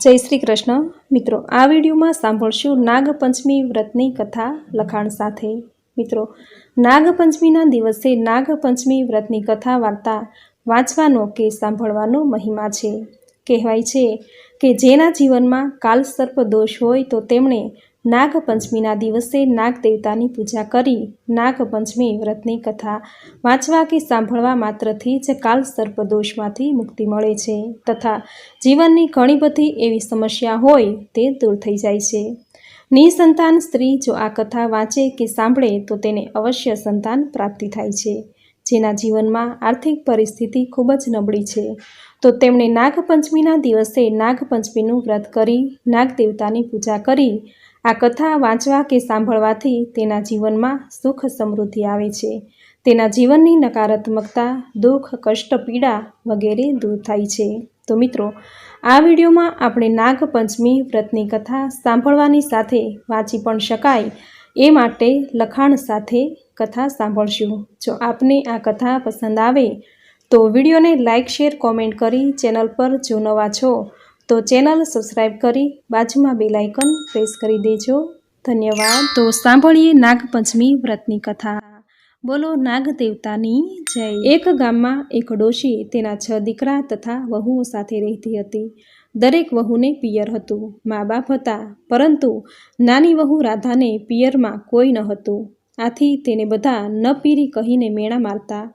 જય શ્રી કૃષ્ણ. મિત્રો, આ વિડીયોમાં સાંભળશું નાગપંચમી વ્રતની કથા લખાણ સાથે. મિત્રો, નાગપંચમીના દિવસે નાગપંચમી વ્રતની કથા વાર્તા વાંચવાનો કે સાંભળવાનો મહિમા છે. કહેવાય છે કે જેના જીવનમાં કાલસર્પ દોષ હોય તો તેમણે નાગપંચમીના દિવસે નાગ દેવતાની પૂજા કરી નાગપંચમી વ્રતની કથા વાંચવા કે સાંભળવા માત્રથી જ કાલસર્પ દોષમાંથી મુક્તિ મળે છે તથા જીવનની ઘણી બધી એવી સમસ્યા હોય તે દૂર થઈ જાય છે. નિસંતાન સ્ત્રી જો આ કથા વાંચે કે સાંભળે તો તેને અવશ્ય સંતાન પ્રાપ્તિ થાય છે. જેના જીવનમાં આર્થિક પરિસ્થિતિ ખૂબ જ નબળી છે. તો તેમણે નાગપંચમીના દિવસે નાગપંચમીનું વ્રત કરી નાગદેવતાની પૂજા કરી આ કથા વાંચવા કે સાંભળવાથી તેના જીવનમાં સુખ સમૃદ્ધિ આવે છે. તેના જીવનની નકારાત્મકતા, દુઃખ, કષ્ટ, પીડા વગેરે દૂર થાય છે. તો મિત્રો, આ વિડીયોમાં આપણે નાગપંચમી વ્રતની કથા સાંભળવાની સાથે વાંચી પણ શકાય એ માટે લખાણ સાથે કથા સાંભળશું. જો આપને આ કથા પસંદ આવે તો વિડીયોને લાઇક શેર, કોમેન્ટ કરી ચેનલ પર જો નવા છો તો ચેનલ સબસ્ક્રાઈબ કરી બાજુમાં બે લાઇકન પ્રેસ કરી દેજો. ધન્યવાદ. તો સાંભળીએ નાગપંચમી વ્રતની કથા. બોલો નાગ દેવતાની જય. એક ગામમાં એક ડોશી તેના છ દીકરા તથા વહુઓ સાથે રહેતી હતી. દરેક વહુને પિયર હતું. મા બાપ હતા. પરંતુ નાની વહુ રાધાને પિયરમાં કોઈ ન હતું. આથી તેને બધા ન પીરી કહીને મેણા મારતા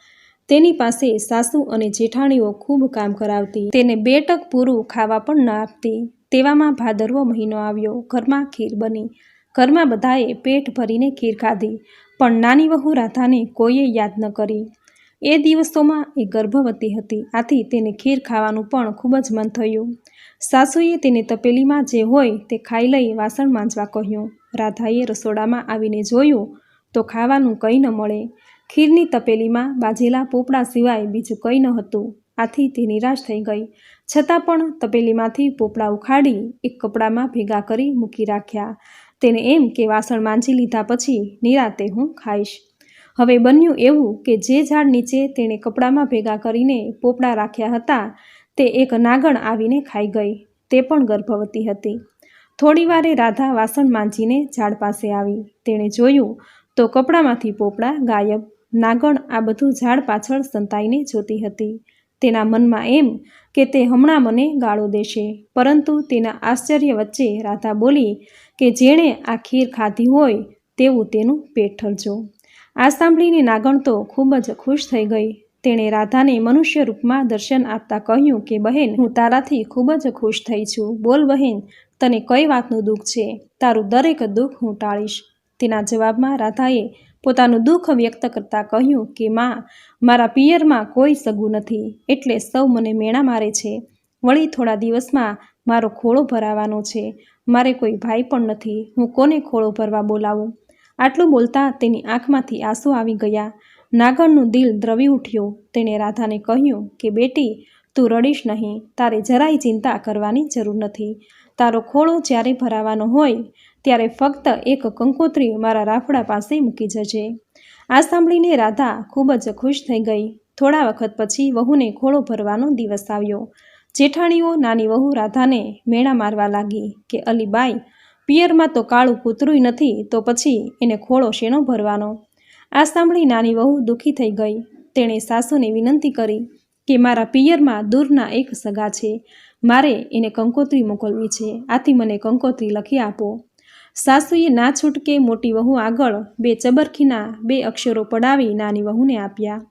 તેની પાસે સાસુ અને જેઠાણીઓ ખૂબ કામ કરાવતી. તેને બે ટક પૂરું ખાવા પણ ન આપતી. તેવામાં ભાદરવો મહિનો આવ્યો. ઘરમાં ખીર બની. ઘરમાં બધાએ પેટ ભરીને ખીર ખાધી. પણ નાની વહુ રાધાને કોઈએ યાદ ન કરી. એ દિવસોમાં એ ગર્ભવતી હતી. આથી તેને ખીર ખાવાનું પણ ખૂબ જ મન થયું. સાસુએ તેને તપેલીમાં જે હોય તે ખાઈ લઈ વાસણ માંજવા કહ્યું. રાધાએ રસોડામાં આવીને જોયું તો ખાવાનું કંઈ ન મળે. ખીરની તપેલીમાં બાજેલા પોપડા સિવાય બીજું કંઈ ન હતું. આથી તે નિરાશ થઈ ગઈ. છતાં પણ તપેલીમાંથી પોપડા ઉખાડી એક કપડામાં ભેગા કરી મૂકી રાખ્યા. તેને એમ કે વાસણ માંજી લીધા પછી નિરાતે હું ખાઈશ. હવે બન્યું એવું કે જે ઝાડ નીચે તેણે કપડામાં ભેગા કરીને પોપડા રાખ્યા હતા, તે એક નાગણ આવીને ખાઈ ગઈ. તે પણ ગર્ભવતી હતી. થોડીવારે રાધા વાસણ માંજીને ઝાડ પાસે આવી. તેણે જોયું તો કપડામાંથી પોપડા ગાયબ. નાગણ આ બધું ઝાડ પાછળ સંતાઈને જોતી હતી. તેના મનમાં એમ કે તે હમણાં મને ગાળો દેશે. પરંતુ તેના આશ્ચર્ય વચ્ચે રાધા બોલી કે જેણે આ ખીર ખાધી હોય તેવું તેનું પેટ ઠરજો. આ સાંભળીને નાગણ તો ખૂબ જ ખુશ થઈ ગઈ. તેણે રાધાને મનુષ્ય રૂપમાં દર્શન આપતા કહ્યું કે, બહેન, હું તારાથી ખૂબ જ ખુશ થઈ છું. બોલ બહેન, તને કઈ વાતનું દુઃખ છે? તારું દરેક દુઃખ હું ટાળીશ. તેના જવાબમાં રાધાએ પોતાનું દુઃખ વ્યક્ત કરતાં કહ્યું કે, માં, મારા પિયરમાં કોઈ સગું નથી, એટલે સૌ મને મેણા મારે છે. વળી થોડા દિવસમાં મારો ખોળો ભરાવાનો છે. મારે કોઈ ભાઈ પણ નથી. હું કોને ખોળો ભરવા બોલાવું? આટલું બોલતા તેની આંખમાંથી આંસુ આવી ગયા. નાગણનું દિલ દ્રવી ઉઠ્યું. તેણે રાધાને કહ્યું કે, બેટી, તું રડીશ નહીં. તારે જરાય ચિંતા કરવાની જરૂર નથી. તારો ખોળો જ્યારે ભરાવાનો હોય ત્યારે ફક્ત એક કંકોત્રી મારા રાફડા પાસે મૂકી જજે. આ સાંભળીને રાધા ખૂબ જ ખુશ થઈ ગઈ. થોડા વખત પછી વહુને ખોળો ભરવાનો દિવસ આવ્યો. જેઠાણીઓ નાની વહુ રાધાને મેણા મારવા લાગી કે, અલીબાઈ, પિયરમાં તો કાળું કૂતરું નથી, તો પછી એને ખોળો શેનો ભરવાનો? આ સાંભળી નાની વહુ દુઃખી થઈ ગઈ. તેણે સાસુને વિનંતી કરી કે, મારા પિયરમાં દૂરના એક સગા છે. મારે એને કંકોત્રી મોકલવી છે. આથી મને કંકોત્રી લખી આપો. સાસુએ ના છૂટકે મોટી વહુ આગળ બે ચબરખીના બે અક્ષરો પડાવી નાની વહુને આપ્યા.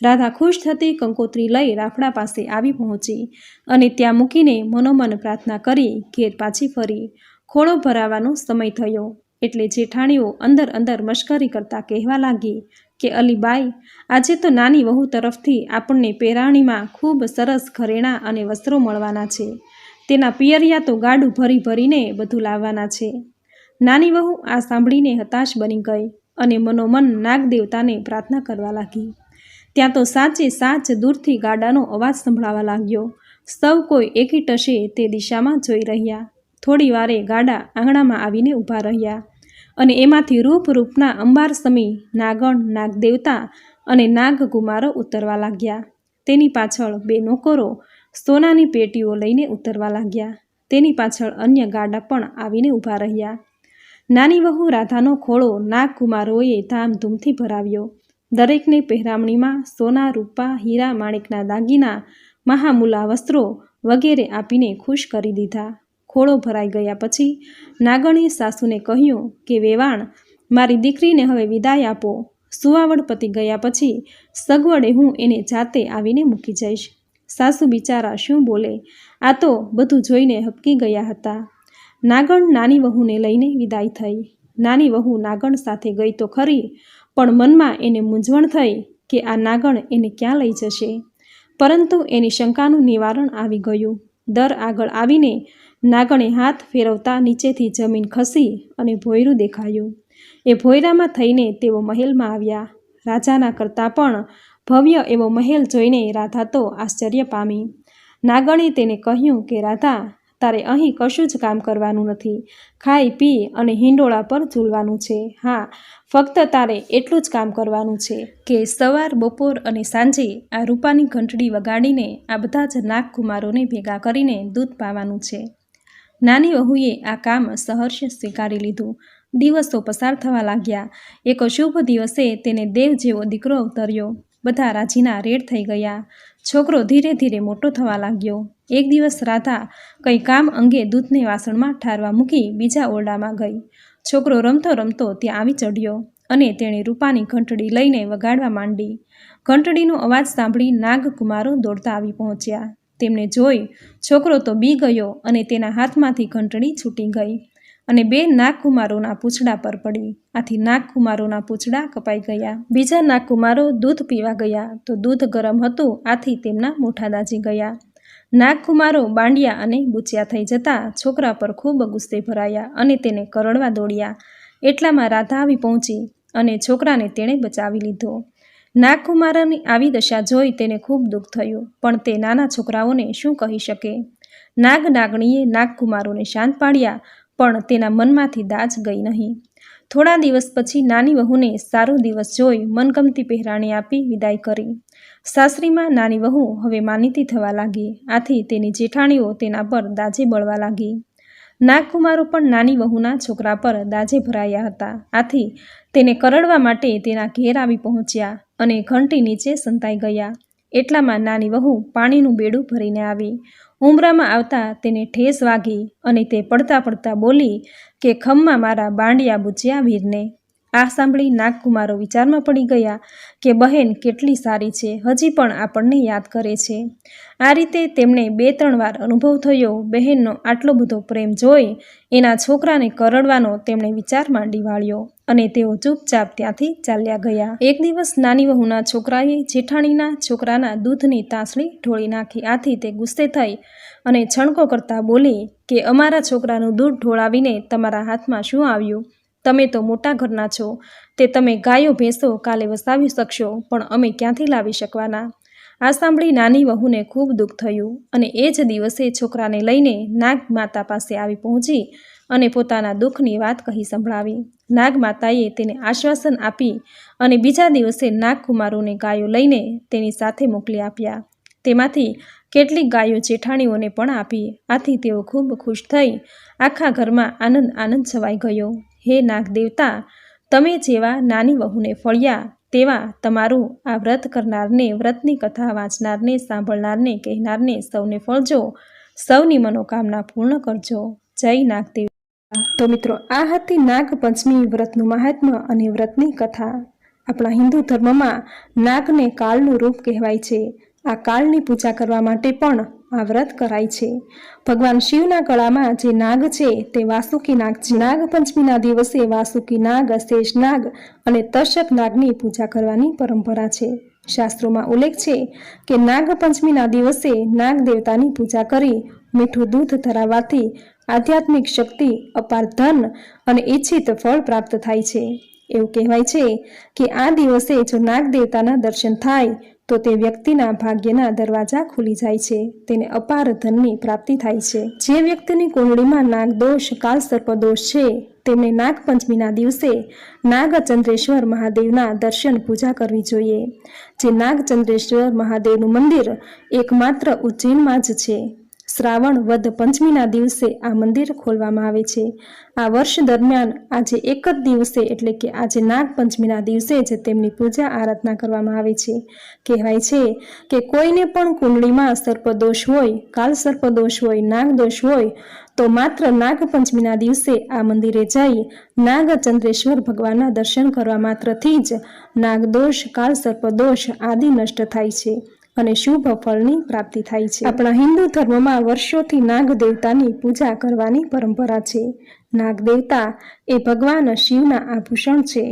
રાધા ખુશ થતી કંકોત્રી લઈ રાફડા પાસે આવી પહોંચી અને ત્યાં મૂકીને મનોમન પ્રાર્થના કરી ઘેર પાછી ફરી. ખોળો ભરાવાનો સમય થયો એટલે જેઠાણીઓ અંદર અંદર મશ્કરી કરતા કહેવા લાગી કે, અલીબાઈ, આજે તો નાની વહુ તરફથી આપણને પહેરાણીમાં ખૂબ સરસ ઘરેણાં અને વસ્ત્રો મળવાના છે. તેના પિયરિયા તો ગાડું ભરી ભરીને બધું લાવવાના છે. નાની વહુ આ સાંભળીને હતાશ બની ગઈ અને મનોમન નાગદેવતાને પ્રાર્થના કરવા લાગી. ત્યાં તો સાચે સાચ દૂરથી ગાડાનો અવાજ સંભળાવા લાગ્યો. સૌ કોઈ એકી ટશે તે દિશામાં જોઈ રહ્યા. થોડી વારે ગાડા આંગણામાં આવીને ઊભા રહ્યા અને એમાંથી રૂપ રૂપના અંબાર સમી નાગણ, નાગદેવતા અને નાગકુમારો ઉતરવા લાગ્યા. તેની પાછળ બે નોકરો સોનાની પેટીઓ લઈને ઉતરવા લાગ્યા. તેની પાછળ અન્ય ગાડા પણ આવીને ઊભા રહ્યા. નાની વહુ રાધાનો ખોળો નાગકુમારોએ ધામધૂમથી ભરાવ્યો. દરેકને પહેરામણીમાં સોના, રૂપા, હીરા, માણેકના દાગીના, મહામૂલા વસ્ત્રો વગેરે આપીને ખુશ કરી દીધા. ખોળો ભરાઈ ગયા પછી નાગણે સાસુને કહ્યું કે, વેવાણ, મારી દીકરીને હવે વિદાય આપો. સુવાવડ પતી ગયા પછી સગવડે હું એને જાતે આવીને મૂકી જઈશ. સાસુ બિચારા શું બોલે? આ તો બધું જોઈને હપકી ગયા હતા. નાગણ નાની વહુને લઈને વિદાય થઈ. નાની વહુ નાગણ સાથે ગઈ તો ખરી, પણ મનમાં એને મૂંઝવણ થઈ કે આ નાગણ એને ક્યાં લઈ જશે. પરંતુ એની શંકાનું નિવારણ આવી ગયું. દર આગળ આવીને નાગણે હાથ ફેરવતા નીચેથી જમીન ખસી અને ભોયરું દેખાયું. એ ભોયરામાં થઈને તેઓ મહેલમાં આવ્યા. રાજાના કરતાં પણ ભવ્ય એવો મહેલ જોઈને રાધા તો આશ્ચર્ય પામી. નાગણે તેને કહ્યું કે, રાધા તારે અહીં કશું જ કામ કરવાનું નથી. ખાઈ, પી અને હિંડોળા પર ઝૂલવાનું છે. હા, ફક્ત તારે એટલું જ કામ કરવાનું છે કે સવાર, બપોર અને સાંજે આ રૂપાની ઘંટડી વગાડીને આ બધા જ નાગકુમારોને ભેગા કરીને દૂધ પાવાનું છે. નાની વહુએ આ કામ સહર્ષ સ્વીકારી લીધું. દિવસો પસાર થવા લાગ્યા. એક શુભ દિવસે તેને દેવ જેવો દીકરો અવતર્યો. બધા રાજીના રેડ થઈ ગયા. છોકરો ધીરે ધીરે મોટો થવા લાગ્યો. એક દિવસ રાધા કંઈ કામ અંગે દૂધને વાસણમાં ઠારવા મૂકી બીજા ઓરડામાં ગઈ. છોકરો રમતો રમતો ત્યાં આવી ચડ્યો અને તેણે રૂપાની ઘંટડી લઈને વગાડવા માંડી. ઘંટડીનો અવાજ સાંભળી નાગકુમારો દોડતા આવી પહોંચ્યા. તેમને જોઈ છોકરો તો બી ગયો અને તેના હાથમાંથી ઘંટડી છૂટી ગઈ અને બે નાગકુમારોના પૂંછડા પર પડી. આથી નાગકુમારોના પૂંછડા કપાઈ ગયા. બીજા નાગકુમારો દૂધ પીવા ગયા તો દૂધ ગરમ હતું, આથી તેમના મોઠા દાજી ગયા. નાગકુમારો, બાંડિયા અને બૂચિયા થઈ જતા છોકરા પર ખૂબ ગુસ્સે ભરાયા અને તેને કરડવા દોડ્યા. એટલામાં રાધા આવી પહોંચી અને છોકરાને તેણે બચાવી લીધો. નાગકુમારની આવી દશા જોઈ તેને ખૂબ દુઃખ થયું, પણ તે નાના છોકરાઓને શું કહી શકે? નાગ નાગણીએ નાગકુમારોને શાંત પાડ્યા, પણ તેના મનમાંથી દાજ ગઈ નહીં. થોડા દિવસ પછી નાની વહુને સારો દિવસ જોઈ મનગમતી પહેરાણી આપી વિદાય કરી. સાસરીમાં નાની વહુ હવે માનીતી થવા લાગી. આથી તેની જેઠાણીઓ તેના પર દાજે બળવા લાગી. નાગકુમારો પણ નાની વહુના છોકરા પર દાજે ભરાયા હતા. આથી તેને કરડવા માટે તેના ઘેર આવી પહોંચ્યા અને ઘંટી નીચે સંતાઈ ગયા. એટલામાં નાની વહુ પાણીનું બેડું ભરીને આવી. ઉમરામાં આવતા તેને ઠેસ વાગી અને તે પડતા પડતા બોલી કે ખમ્મા મારા બાંડિયા બુચિયા વીરને. આ સાંભળી નાગકુમારો વિચારમાં પડી ગયા કે બહેન કેટલી સારી છે, હજી પણ આપણને યાદ કરે છે. આ રીતે તેમને બે ત્રણ વાર અનુભવ થયો, બહેનનો આટલો બધો પ્રેમ જોઈ એના છોકરાને કરડવાનો તેમણે વિચાર માંડી વાળ્યો અને તેઓ ચૂપચાપ ત્યાંથી ચાલ્યા ગયા. એક દિવસ નાની વહુના છોકરાએ જેઠાણીના છોકરાના દૂધની તાસળી ઢોળી નાખી. આથી તે ગુસ્સે થઈ અને છણકો કરતા બોલી કે, અમારા છોકરાનું દૂધ ઢોળાવીને તમારા હાથમાં શું આવ્યું? તમે તો મોટા ઘરના છો, તે તમે ગાયો, ભેંસો કાલે વસાવી શકશો, પણ અમે ક્યાંથી લાવી શકવાના? આ સાંભળી નાની વહુને ખૂબ દુઃખ થયું અને એ જ દિવસે છોકરાને લઈને નાગ માતા પાસે આવી પહોંચી અને પોતાના દુઃખની વાત કહી સંભળાવી. નાગ માતાએ તેને આશ્વાસન આપી અને બીજા દિવસે નાગકુમારોને ગાયો લઈને તેની સાથે મોકલી આપ્યા. તેમાંથી કેટલીક ગાયો જેઠાણીઓને પણ આપી. આથી તેઓ ખૂબ ખુશ થઈ આખા ઘરમાં આનંદ આનંદ છવાઈ ગયો. હે નાગદેવતા, તમે જેવા નાની વહુને ફળ્યા, તેવા તમારું આ વ્રત કરનારને વ્રતની કથા વાંચનારને, સાંભળનારને, કહેનારને સૌને ફળજો. સૌની મનોકામના પૂર્ણ કરજો. જય નાગદેવ તો મિત્રો, આ હતી નાગપંચમી વ્રતનું મહાત્મ્ય અને વ્રતની કથા. આપણા હિન્દુ ધર્મમાં નાગને કાળનું રૂપ કહેવાય છે. આ કાળની પૂજા કરવા માટે પણ આ વ્રત કરાય છે. ભગવાન શિવના ગળામાં જે નાગ છે તે વાસુકી નાગ છે નાગપંચમીના દિવસે વાસુકી નાગ શેષ નાગ અને તર્શક નાગની પૂજા કરવાની પરંપરા છે. શાસ્ત્રોમાં ઉલ્લેખ છે કે નાગપંચમીના દિવસે નાગ દેવતાની પૂજા કરી મીઠું દૂધ ધરાવવાથી આધ્યાત્મિક શક્તિ, અપાર ધન અને ઈચ્છિત ફળ પ્રાપ્ત થાય છે. એવું કહેવાય છે કે આ દિવસે જો નાગ દેવતાના દર્શન થાય તો તે વ્યક્તિના ભાગ્યના દરવાજા ખુલી જાય છે. તેને અપાર ધનની પ્રાપ્તિ થાય છે. જે વ્યક્તિની કુંડળીમાં નાગદોષ, કાલસર્પદોષ કાલ સર્પ છે તેમણે નાગપંચમીના દિવસે નાગચંદ્રેશ્વર મહાદેવના દર્શન પૂજા કરવી જોઈએ. જે નાગચંદ્રેશ્વર મહાદેવનું મંદિર એકમાત્ર ઉજ્જૈનમાં જ છે. શ્રાવણ વદ પંચમીના દિવસે આ મંદિર ખોલવામાં આવે છે. આ વર્ષ દરમિયાન આજે એક જ દિવસે એટલે કે આજે નાગપંચમીના દિવસે જ તેમની પૂજા આરાધના કરવામાં આવે છે. કહેવાય છે કે કોઈને પણ કુંડળીમાં સર્પદોષ હોય, કાલ સર્પદોષ હોય, નાગદોષ હોય, તો માત્ર નાગપંચમીના દિવસે આ મંદિરે જઈ નાગચંદ્રેશ્વર ભગવાનના દર્શન કરવા માત્રથી જ નાગદોષ, કાલ સર્પદોષ આદિ નષ્ટ થાય છે. અને શુભ ફળની પ્રાપ્તિ થાય છે. આપણા હિન્દુ ધર્મમાં વર્ષોથી નાગ દેવતાની પૂજા કરવાની પરંપરા છે. નાગ દેવતા એ ભગવાન શિવના આભૂષણ છે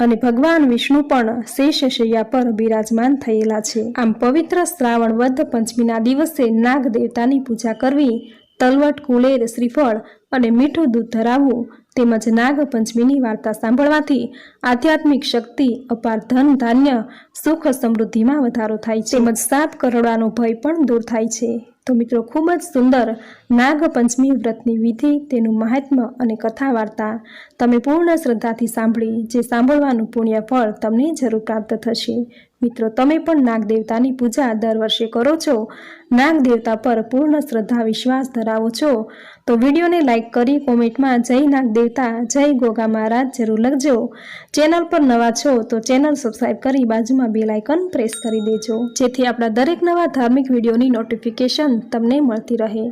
અને ભગવાન વિષ્ણુ પણ શેષ શૈયા પર બિરાજમાન થયેલા છે. આમ પવિત્ર શ્રાવણ વદ પંચમીના દિવસે નાગ દેવતાની પૂજા કરવી તલવટ, કુલેર, શ્રીફળ અને મીઠું દૂધ ધરાવવું તેમજ નાગપંચમીની વાર્તા સાંભળવાથી આધ્યાત્મિક શક્તિ, અપાર ધન, ધાન્ય, સુખ સમૃદ્ધિમાં વધારો થાય છે. તેમજ સાત કરોડાનો ભય પણ દૂર થાય છે. તો મિત્રો, ખૂબ જ સુંદર નાગપંચમી વ્રતની વિધિ, તેનું મહાત્મ્ય અને કથા વાર્તા તમે પૂર્ણ શ્રદ્ધાથી સાંભળી, જે સાંભળવાનું પુણ્ય ફળ તમને જરૂર પ્રાપ્ત થશે. મિત્રો, તમે પણ નાગ દેવતાની પૂજા દર વર્ષે કરો છો. નાગ દેવતા પર પૂર્ણ શ્રદ્ધા, વિશ્વાસ ધરાવો છો. તો વિડીયોને લાઇક કરી કોમેન્ટમાં જય નાગ દેવતા જય ગોગા મહારાજ જરૂર લખજો. ચેનલ પર નવા છો તો ચેનલ સબસ્ક્રાઈબ કરી બાજુમાં બેલ આઇકન પ્રેસ કરી દેજો. જેથી આપણા દરેક નવા ધાર્મિક વિડીયોની નોટિફિકેશન તમને મળતી રહે.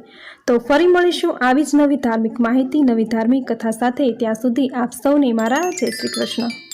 તો ફરી મળીશું આવી જ નવી ધાર્મિક માહિતી, નવી ધાર્મિક કથા સાથે. ત્યાં સુધી આપ સૌને મારા જય શ્રી કૃષ્ણ.